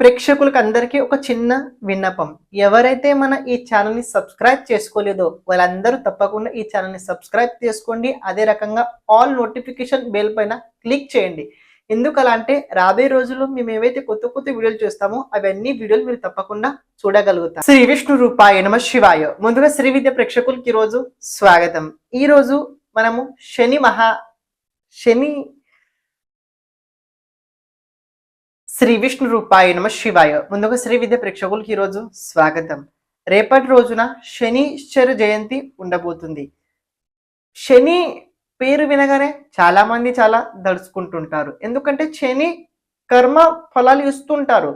ప్రేక్షకులకు అందరికీ ఒక చిన్న విన్నపం. ఎవరైతే మన ఈ ఛానల్ని సబ్స్క్రైబ్ చేసుకోలేదో వాళ్ళందరూ తప్పకుండా ఈ ఛానల్ని సబ్స్క్రైబ్ చేసుకోండి. అదే రకంగా ఆల్ నోటిఫికేషన్ బెల్ పైన క్లిక్ చేయండి. ఎందుకలా అంటే రాబోయే రోజుల్లో మేము ఏవైతే కొత్త కొత్త వీడియోలు చేస్తామో అవన్నీ వీడియోలు మీరు తప్పకుండా చూడగలుగుతారు. శ్రీ విష్ణు రూపాయ నమ శివాయ. ముందుగా శ్రీ విద్య ప్రేక్షకులకి ఈరోజు రోజు స్వాగతం. ఈ రోజు మనము శని మహా శని శ్రీ విష్ణు రూపాయ నమ శివాయ. ముందుగా శ్రీ విద్య ప్రేక్షకులకి ఈరోజు స్వాగతం. రేపటి రోజున శనిశ్చర జయంతి ఉండబోతుంది. శని పేరు వినగానే చాలా మంది చాలా దడుచుకుంటుంటారు. ఎందుకంటే శని కర్మ ఫలాలు ఇస్తుంటారు.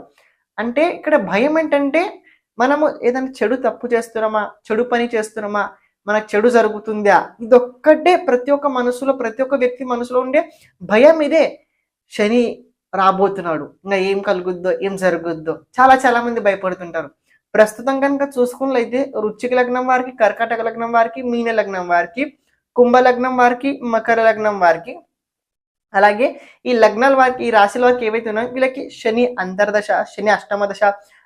అంటే ఇక్కడ భయం ఏంటంటే మనము ఏదైనా చెడు తప్పు చేస్తున్నామా చెడు పని చేస్తున్నామా మనకు చెడు జరుగుతుందా? ఇదొక్కటే ప్రతి ఒక్క మనసులో ప్రతి ఒక్క వ్యక్తి మనసులో ఉండే భయం ఇదే. శని రాబోతున్నాడు. ఇంకా ఏం కలుగుద్దో ఏం జరుగుద్దో. చాలా చాలా మంది భయపడుతుంటారు. ప్రస్తుతం కనుక చూసుకున్నట్లయితే రుచిక లగ్నం వారికి కర్కాటక లగ్నం వారికి మీన లగ్నం వారికి కుంభ లగ్నం వారికి మకర లగ్నం వారికి అలాగే ఈ లగ్నాల వారికి ఈ రాశుల వారికి ఏవైతే ఉన్నాయో వీళ్ళకి శని అంతర్దశ శని అష్టమ దశ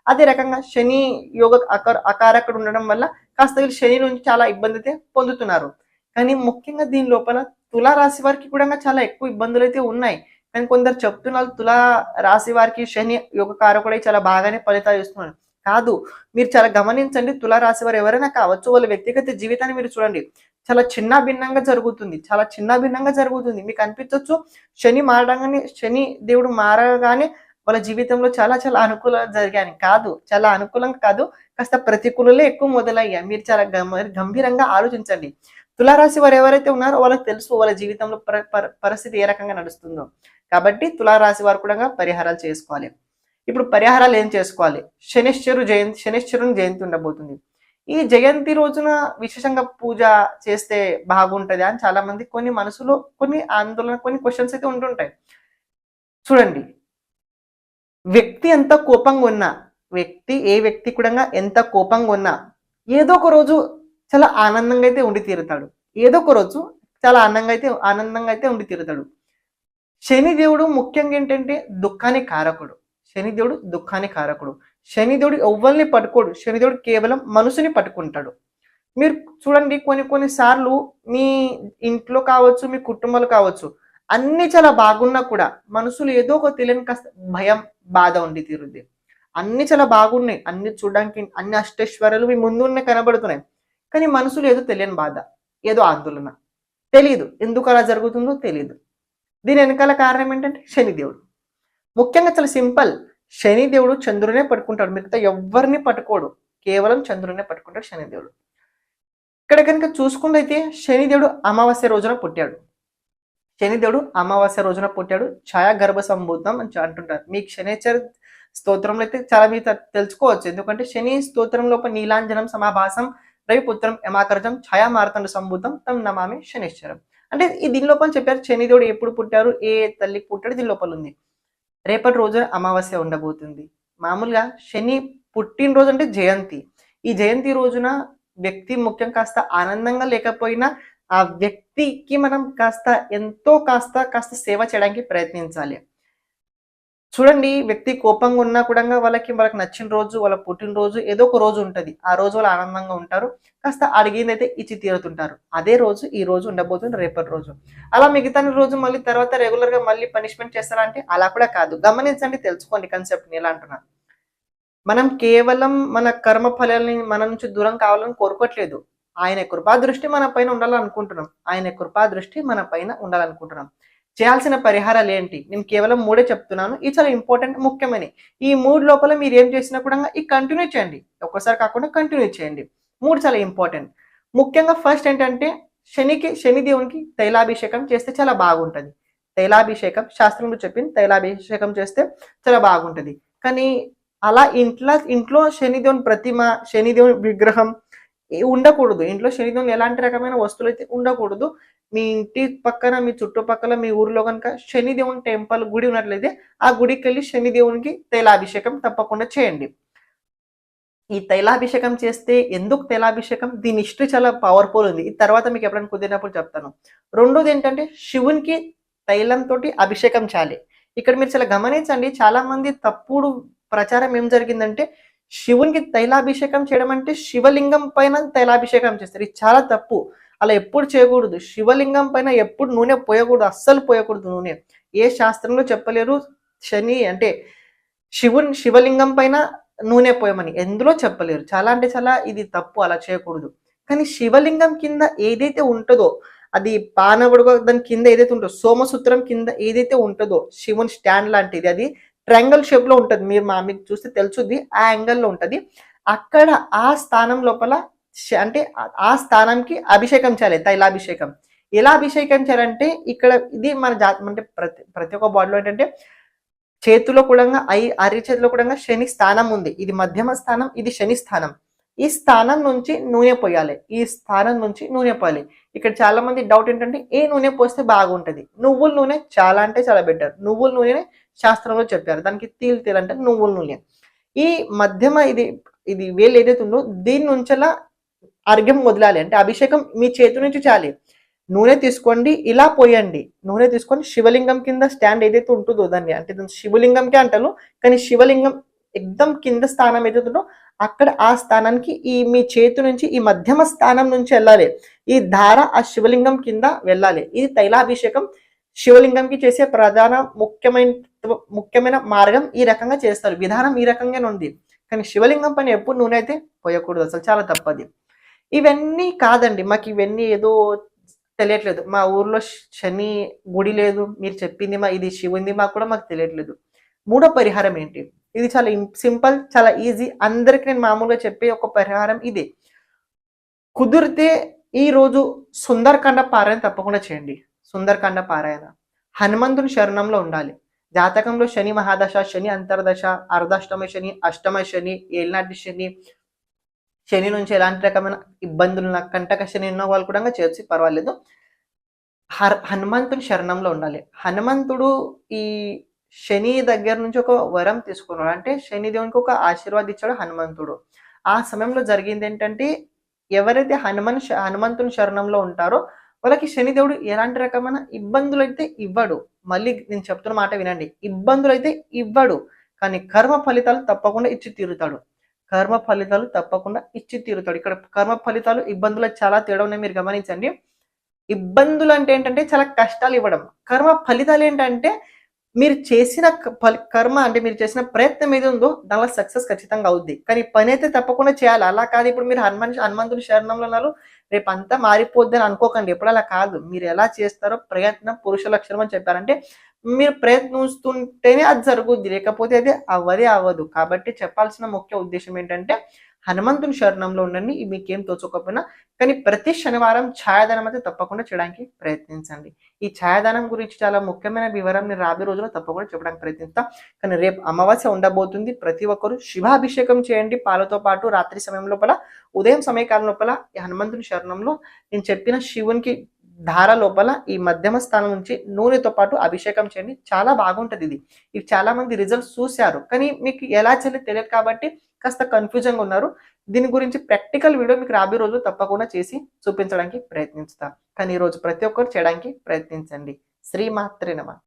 అదే రకంగా శని యోగ అకార అకారక్కడ ఉండడం వల్ల కాస్త వీళ్ళు శని నుంచి చాలా ఇబ్బంది అయితే పొందుతున్నారు. కానీ ముఖ్యంగా దీని లోపల తులా రాశి వారికి కూడా చాలా ఎక్కువ ఇబ్బందులు అయితే ఉన్నాయి. కానీ కొందరు చెప్తున్నారు తులా రాశి వారికి శని యోగ కారకుడై చాలా బాగానే ఫలితాలు ఇస్తున్నారు. కాదు మీరు చాలా గమనించండి తులా రాశి వారు ఎవరైనా కావచ్చు వాళ్ళ వ్యక్తిగత జీవితాన్ని మీరు చూడండి. చాలా చిన్న భిన్నంగా జరుగుతుంది చాలా చిన్న భిన్నంగా జరుగుతుంది. మీకు అనిపించవచ్చు శని మారడంగానే శని దేవుడు మారగానే వాళ్ళ జీవితంలో చాలా చాలా అనుకూలంగా జరిగాయి కాదు చాలా అనుకూలంగా కాదు కాస్త ప్రతికూలలే ఎక్కువ మొదలయ్యాయి. మీరు చాలా గమ- గంభీరంగా ఆలోచించండి. తులారాశి వారు ఎవరైతే ఉన్నారో వాళ్ళకి తెలుసు వాళ్ళ జీవితంలో పరిస్థితి ఏ రకంగా నడుస్తుందో. కాబట్టి తులారాశి వారు కూడా పరిహారాలు చేసుకోవాలి. ఇప్పుడు పరిహారాలు ఏం చేసుకోవాలి? శనిశ్చరు జయంతి శనిశ్చరుని జయంతి ఉండబోతుంది. ఈ జయంతి రోజున విశేషంగా పూజ చేస్తే బాగుంటది అని చాలా మంది కొన్ని మనసులో కొన్ని ఆందోళన కొన్ని క్వశ్చన్స్ అయితే ఉంటుంటాయి. చూడండి. వ్యక్తి ఎంత కోపంగా ఉన్నా వ్యక్తి ఏ వ్యక్తి కూడా ఎంత కోపంగా ఉన్నా ఏదో ఒక రోజు చాలా ఆనందంగా అయితే ఉండి తీరుతాడు. ఏదో ఒక రోజు చాలా ఆనందంగా అయితే ఆనందంగా అయితే ఉండి తీరుతాడు. శనిదేవుడు ముఖ్యంగా ఏంటంటే దుఃఖాన్ని కారకుడు. శనిదేవుడు దుఃఖాన్ని కారకుడు. శనిదేవుడు ఎవ్వరిని పట్టుకోడు. శనిదేవుడు కేవలం మనసుని పట్టుకుంటాడు. మీరు చూడండి కొన్ని కొన్ని సార్లు మీ ఇంట్లో కావచ్చు మీ కుటుంబాలు కావచ్చు అన్ని చాలా బాగున్నా కూడా మనసులు ఏదో ఒక తెలియని కాస్త భయం బాధ ఉండి తీరుద్ది. అన్ని చాలా బాగున్నాయి. అన్ని చూడడానికి అన్ని అష్టేశ్వరాలు మీ ముందున్న కనబడుతున్నాయి. కానీ మనసులో ఏదో తెలియని బాధ ఏదో ఆందోళన. తెలియదు ఎందుకు అలా జరుగుతుందో తెలియదు దీని వెనకాల కారణం ఏంటంటే శనిదేవుడు ముఖ్యంగా చాలా సింపుల్. శనిదేవుడు చంద్రునే పట్టుకుంటాడు. మిగతా ఎవరిని పట్టుకోడు. కేవలం చంద్రునే పట్టుకుంటాడు శనిదేవుడు ఇక్కడ కనుక చూసుకున్నైతే శనిదేవుడు అమావాస్య రోజున పుట్టాడు. శనిదేవుడు అమావాస్య రోజున పుట్టాడు. ఛాయా గర్భ సంభూతం అని అంటుంటారు. మీకు శనిచర స్తోత్రంలో అయితే చాలా మీరు తెలుసుకోవచ్చు. ఎందుకంటే శని స్తోత్రం లోపల నీలాంజనం సమాభాసం రవిపుత్రం యమాకర్జం ఛాయా మార్తండ సంబుద్ధం తం నమామి శనిశ్చరం. అంటే ఈ దీని లోపల చెప్పారు శనిదేవుడు ఎప్పుడు పుట్టారు ఏ తల్లికి పుట్టాడు దీని లోపల ఉంది. రేపటి రోజున అమావాస్య ఉండబోతుంది. మామూలుగా శని పుట్టినరోజు అంటే జయంతి. ఈ జయంతి రోజున వ్యక్తి ముఖ్యం కాస్త ఆనందంగా లేకపోయినా ఆ వ్యక్తికి మనం కాస్త ఎంతో కాస్త కాస్త సేవ చేయడానికి ప్రయత్నించాలి. చూడండి వ్యక్తి కోపంగా ఉన్నా కూడా వాళ్ళకి వాళ్ళకి నచ్చిన రోజు వాళ్ళ పుట్టినరోజు ఏదో ఒక రోజు ఉంటుంది. ఆ రోజు వాళ్ళు ఆనందంగా ఉంటారు. కాస్త అడిగింది అయితే ఇచ్చి తీరుతుంటారు. అదే రోజు ఈ రోజు ఉండబోతుంది రేపటి రోజు. అలా మిగతా రోజు మళ్ళీ తర్వాత రెగ్యులర్గా మళ్ళీ పనిష్మెంట్ చేస్తారా అంటే అలా కూడా కాదు. గమనించండి తెలుసుకోండి కాన్సెప్ట్ ఎలా అంటున్నా? మనం కేవలం మన కర్మ ఫలాలని మన నుంచి దూరం కావాలని కోరుకోవట్లేదు ఆయన కృపా దృష్టి మన పైన ఉండాలనుకుంటున్నాం. ఆయన కృపా దృష్టి మన పైన ఉండాలనుకుంటున్నాం. చేయాల్సిన పరిహారాలు ఏంటి? నేను కేవలం మూడే చెప్తున్నాను. ఇది చాలా ఇంపార్టెంట్ ముఖ్యమని ఈ మూడు లోపల మీరు ఏం చేసినా కూడా ఈ కంటిన్యూ చేయండి. ఒక్కసారి కాకుండా కంటిన్యూ చేయండి. మూడు చాలా ఇంపార్టెంట్ ముఖ్యంగా ఫస్ట్ ఏంటంటే శనికి శని దేవునికి తైలాభిషేకం చేస్తే చాలా బాగుంటుంది. తైలాభిషేకం శాస్త్రంలో చెప్పింది తైలాభిషేకం చేస్తే చాలా బాగుంటుంది. కానీ అలా ఇంట్లో ఇంట్లో శనిదేవుని ప్రతిమ శనిదేవుని విగ్రహం ఉండకూడదు. ఇంట్లో శనిదేవుని ఎలాంటి రకమైన వస్తువులు అయితే ఉండకూడదు. మీ ఇంటి పక్కన మీ చుట్టుపక్కల మీ ఊరిలో కనుక శనిదేవుని టెంపుల్ గుడి ఉన్నట్లయితే ఆ గుడికి వెళ్ళి శనిదేవునికి తైలాభిషేకం తప్పకుండా చేయండి. ఈ తైలాభిషేకం చేస్తే ఎందుకు తైలాభిషేకం? దీని హిస్టరీ చాలా పవర్ఫుల్ ఉంది. ఈ తర్వాత మీకు ఎప్పుడైనా కుదిరినప్పుడు చెప్తాను. రెండోది ఏంటంటే శివునికి తైలంతో అభిషేకం చేయాలి. ఇక్కడ మీరు చాలా గమనించండి. చాలా మంది తప్పుడు ప్రచారం ఏం జరిగిందంటే శివునికి తైలాభిషేకం చేయడం అంటే శివలింగం పైన తైలాభిషేకం చేస్తారు. ఇది చాలా తప్పు. అలా ఎప్పుడు చేయకూడదు. శివలింగం పైన ఎప్పుడు నూనె పోయకూడదు. అస్సలు పోయకూడదు నూనె. ఏ శాస్త్రంలో చెప్పలేరు? శని అంటే శివుని శివలింగం పైన నూనె పోయమని ఎందులో చెప్పలేరు. చాలా అంటే చాలా ఇది తప్పు. అలా చేయకూడదు. కానీ శివలింగం కింద ఏదైతే ఉంటుందో అది పానవడుగా దాని కింద ఏదైతే ఉంటుందో సోమసూత్రం కింద ఏదైతే ఉంటుందో శివుని స్టాండ్ లాంటిది అది ట్రయాంగల్ షేప్లో ఉంటుంది. మీరు మా మీకు చూస్తే తెలుసుద్ది ఆ యాంగిల్లో ఉంటుంది. అక్కడ ఆ స్థానం లోపల అంటే ఆ- స్థానంకి అభిషేకం చేయాలి. తైలాభిషేకం. ఎలా అభిషేకం చేయాలంటే ఇక్కడ ఇది మన జాతి అంటే ప్రతి ప్రతి ఒక్క బాడీలో ఏంటంటే చేతిలో కూడా ఐ అరి చేతిలో కూడా శని స్థానం ఉంది. ఇది మధ్యమ స్థానం ఇది శని స్థానం. ఈ స్థానం నుంచి నూనె పోయాలి. ఈ స్థానం నుంచి నూనె పోయాలి. ఇక్కడ చాలా మంది డౌట్ ఏంటంటే ఏ నూనె పోస్తే బాగుంటుంది? నువ్వుల నూనె చాలా అంటే చాలా బెటర్ నువ్వుల నూనె శాస్త్రంలో చెప్పారు. దానికి తీలు తీలు అంటే నువ్వుల నూనె. ఈ మధ్యమ ఇది ఇది వేలు ఏదైతే ఉందో దీని నుంచెలా అర్ఘ్యం వదలాలి. అంటే అభిషేకం మీ చేతి నుంచి చాలి. నూనె తీసుకోండి ఇలా పోయండి. నూనె తీసుకొని శివలింగం కింద స్టాండ్ ఏదైతే ఉంటుందో దాన్ని అంటే దాన్ని శివలింగంకే అంటారు. కానీ శివలింగం ఎక్దం కింద స్థానం ఏదైతే ఉందో అక్కడ ఆ స్థానానికి ఈ మీ చేతి నుంచి ఈ మధ్యమ స్థానం నుంచి వెళ్ళాలి. ఈ ధార ఆ శివలింగం కింద వెళ్ళాలి. ఇది తైలాభిషేకం. శివలింగంకి చేసే ప్రధాన ముఖ్యమైన ముఖ్యమైన మార్గం ఈ రకంగా చేస్తారు. విధానం ఈ రకంగానే ఉంది. కానీ శివలింగం పైన ఎప్పుడు నూనె అయితే పోయకూడదు. అసలు చాలా తప్పది. ఇవన్నీ కాదండి. మాకు ఇవన్నీ ఏదో తెలియట్లేదు. మా ఊర్లో శని గుడి లేదు. మీరు చెప్పింది మా ఇది శివుంది మాకు కూడా మాకు తెలియట్లేదు. మూడో పరిహారం ఏంటి? ఇది చాలా సింపుల్ చాలా ఈజీ. అందరికి నేను మామూలుగా చెప్పే ఒక పరిహారం ఇది. కుదిరితే ఈ రోజు సుందరకాండ పారాయణ తప్పకుండా చేయండి. సుందరకాండ పారాయణ. హనుమంతుని శరణంలో ఉండాలి. జాతకంలో శని మహాదశ శని అంతర్దశ అర్ధాష్టమ శని అష్టమ శని ఏలినాటి శని శని నుంచి ఎలాంటి రకమైన ఇబ్బందులు ఉన్న కంటక శని ఉన్న వాళ్ళు కూడా చేర్చి పర్వాలేదు. హర్ హనుమంతుని శరణంలో ఉండాలి. హనుమంతుడు ఈ శని దగ్గర నుంచి ఒక వరం తీసుకున్నాడు. అంటే శనిదేవునికి ఒక ఆశీర్వాదం ఇచ్చాడు హనుమంతుడు. ఆ సమయంలో జరిగింది ఏంటంటే ఎవరైతే హనుమన్ హనుమంతుని శరణంలో ఉంటారో వాళ్ళకి శనిదేవుడు ఎలాంటి రకమైన ఇబ్బందులు అయితే ఇవ్వడు. మళ్ళీ నేను చెప్తున్న మాట వినండి. ఇబ్బందులు అయితే ఇవ్వడు. కానీ కర్మ ఫలితాలు తప్పకుండా ఇచ్చి తీరుతాడు. కర్మ ఫలితాలు తప్పకుండా ఇచ్చి తీరుతాడు. ఇక్కడ కర్మ ఫలితాలు ఇబ్బందులు చాలా తేడా ఉన్నాయి. మీరు గమనించండి. ఇబ్బందులు అంటే ఏంటంటే చాలా కష్టాలు ఇవ్వడం. కర్మ ఫలితాలు ఏంటంటే మీరు చేసిన క- కర్మ అంటే మీరు చేసిన ప్రయత్నం ఏది ఉందో దానిలో సక్సెస్ ఖచ్చితంగా అవుద్ది. కానీ పని అయితే తప్పకుండా చేయాలి. అలా కాదు. ఇప్పుడు మీరు హనుమన్ హనుమంతుని శరణంలో ఉన్నారు. రేపు అంతా మారిపోద్ది అని అనుకోకండి. ఎప్పుడు అలా కాదు. మీరు ఎలా చేస్తారో ప్రయత్నం పురుష లక్షణం అని చెప్పారంటే మీరు ప్రయత్నిస్తుంటేనే అది జరుగుద్ది. లేకపోతే అది అవ్వదే అవ్వదు. కాబట్టి చెప్పాల్సిన ముఖ్య ఉద్దేశం ఏంటంటే హనుమంతుని శరణంలో ఉండండి. మీకేం తోచకపోయినా కానీ ప్రతి శనివారం ఛాయాదానం అయితే తప్పకుండా చేయడానికి ప్రయత్నించండి. ఈ ఛాయాదానం గురించి చాలా ముఖ్యమైన వివరం నేను రాబోయే రోజుల్లో తప్పకుండా చెప్పడానికి ప్రయత్నిస్తాం. కానీ రేపు అమావాస్య ఉండబోతుంది. ప్రతి ఒక్కరు శివాభిషేకం చేయండి. పాలతో పాటు రాత్రి సమయం లోపల ఉదయం సమయకాలం లోపల ఈ హనుమంతుని శరణంలో నేను చెప్పిన శివునికి ధార లోపల ఈ మధ్యమ స్థానం నుంచి నూనెతో పాటు అభిషేకం చేయండి. చాలా బాగుంటుంది ఇది. ఇవి చాలా మంది రిజల్ట్స్ చూశారు. కానీ మీకు ఎలా చేయాలో తెలియదు కాబట్టి కాస్త కన్ఫ్యూజన్గా ఉన్నారు. దీని గురించి ప్రాక్టికల్ వీడియో మీకు రాబోయే రోజు తప్పకుండా చేసి చూపించడానికి ప్రయత్నిస్తాను కానీ ఈ రోజు ప్రతి ఒక్కరు చేయడానికి ప్రయత్నించండి. శ్రీమాత్రే నమ.